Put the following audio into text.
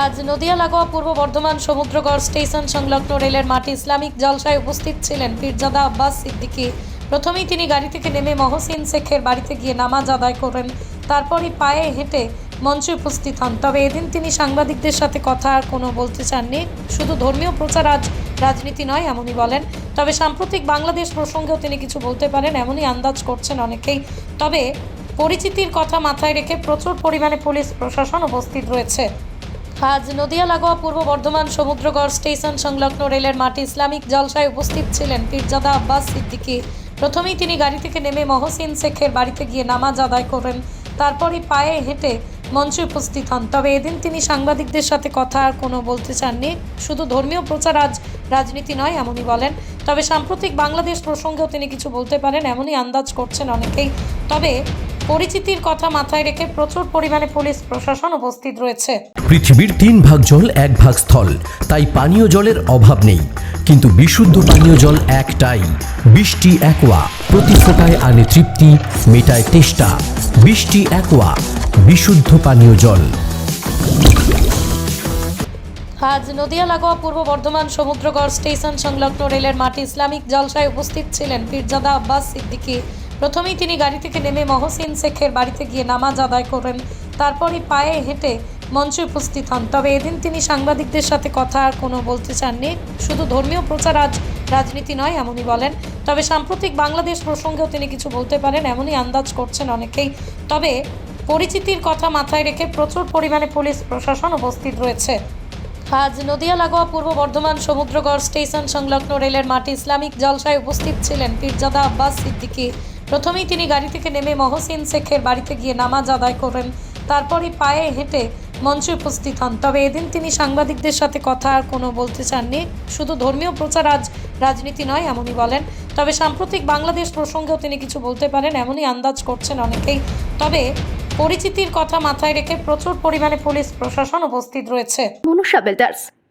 আজ নদিয়া, লাগোয়া, পূর্ব বর্ধমান, সমুদ্রগড় স্টেশন সংলগ্ন রেলের মাঠে ইসলামিক জলসায় উপস্থিত ছিলেন পীরজাদা আব্বাস সিদ্দিকী। প্রথমেই তিনি গাড়ি থেকে নেমে মহসিন শেখের বাড়িতে গিয়ে নামাজ আদায় করেন। তারপরই পায়ে হেঁটে মঞ্চে উপস্থিত হন। তবে এদিন তিনি সাংবাদিকদের সাথে কথা আর কোনো বলতে চাননি। শুধু ধর্মীয় প্রচার আজ রাজনীতি নয়, এমনই বলেন। তবে সাম্প্রতিক বাংলাদেশ প্রসঙ্গেও তিনি কিছু বলতে পারেন, এমনই আন্দাজ করছেন অনেকেই। তবে পরিচিতির কথা মাথায় রেখে প্রচুর পরিমাণে পুলিশ, প্রশাসন উপস্থিত রয়েছে। আজ নদিয়া, লাগোয়া, পূর্ব বর্ধমান, সমুদ্রগড় স্টেশন সংলগ্ন রেলের মাঠে ইসলামিক জলসায় উপস্থিত ছিলেন পীরজাদা আব্বাস সিদ্দিকী। প্রথমেই তিনি গাড়ি থেকে নেমে মহসিন শেখের বাড়িতে গিয়ে নামাজ আদায় করেন। তারপরই পায়ে হেঁটে মঞ্চে উপস্থিত হন। তবে এদিন তিনি সাংবাদিকদের সাথে কথা আর কোনো বলতে চাননি। শুধু ধর্মীয় প্রচার আজ রাজনীতি নয়, এমনই বলেন। তবে সাম্প্রতিক বাংলাদেশ প্রসঙ্গেও তিনি কিছু বলতে পারেন, এমনই আন্দাজ করছেন অনেকেই। তবে পরিচিতির কথা মাথায় রেখে প্রচুর পরিমাণে পুলিশ প্রশাসন উপস্থিত রয়েছে। পৃথিবীর তিন ভাগ জল এক ভাগ স্থল। তাই পানীয় জলের অভাব নেই। কিন্তু বিশুদ্ধ পানীয় জল একটাই। বৃষ্টি একোয়া। প্রতি ফোটায় আনে তৃপ্তি মেটায় তেষ্টা। বৃষ্টি একোয়া। বিশুদ্ধ পানীয় জল। আজ নদিয়া লাগোয়া পূর্ব বর্ধমান সমুদ্রগড় স্টেশন সংলগ্ন রেলের মাঠে ইসলামিক জলসায় উপস্থিত ছিলেন পীরজাদা আব্বাস সিদ্দিকী। প্রথমেই তিনি গাড়ি থেকে নেমে মহসিন শেখের বাড়িতে গিয়ে নামাজ আদায় করেন। তারপরই পায়ে হেঁটে মঞ্চে উপস্থিত হন। তবে এদিন তিনি সাংবাদিকদের সাথে কথা আর কোনো বলতে চাননি। শুধু ধর্মীয় প্রচার আজ রাজনীতি নয়, এমনই বলেন। তবে সাম্প্রতিক বাংলাদেশ প্রসঙ্গেও তিনি কিছু বলতে পারেন, এমনই আন্দাজ করছেন অনেকেই। তবে পরিচিতির কথা মাথায় রেখে প্রচুর পরিমাণে পুলিশ প্রশাসন উপস্থিত রয়েছে। আজ নদিয়া, লাগোয়া, পূর্ব বর্ধমান, সমুদ্রগড় স্টেশন সংলগ্ন রেলের মাঠে ইসলামিক জলসায় উপস্থিত ছিলেন পীরজাদা আব্বাস সিদ্দিকী। প্রথমেই তিনি গাড়ি থেকে নেমে মহসিন শেখের বাড়িতে গিয়ে নামাজ আদায় করেন। তারপরই পায়ে হেঁটে মঞ্চে উপস্থিত হন। তবে এদিন তিনি সাংবাদিকদের সাথে কথা আর কোনো বলতে চাননি। শুধু ধর্মীয় প্রচার আজ রাজনীতি নয়, এমনই বলেন। তবে সাম্প্রতিক বাংলাদেশ প্রসঙ্গেও তিনি কিছু বলতে পারেন, এমনই আন্দাজ করছেন অনেকেই। তবে পরিচিতির কথা মাথায় রেখে প্রচুর পরিমাণে পুলিশ প্রশাসন উপস্থিত রয়েছে। মনুষা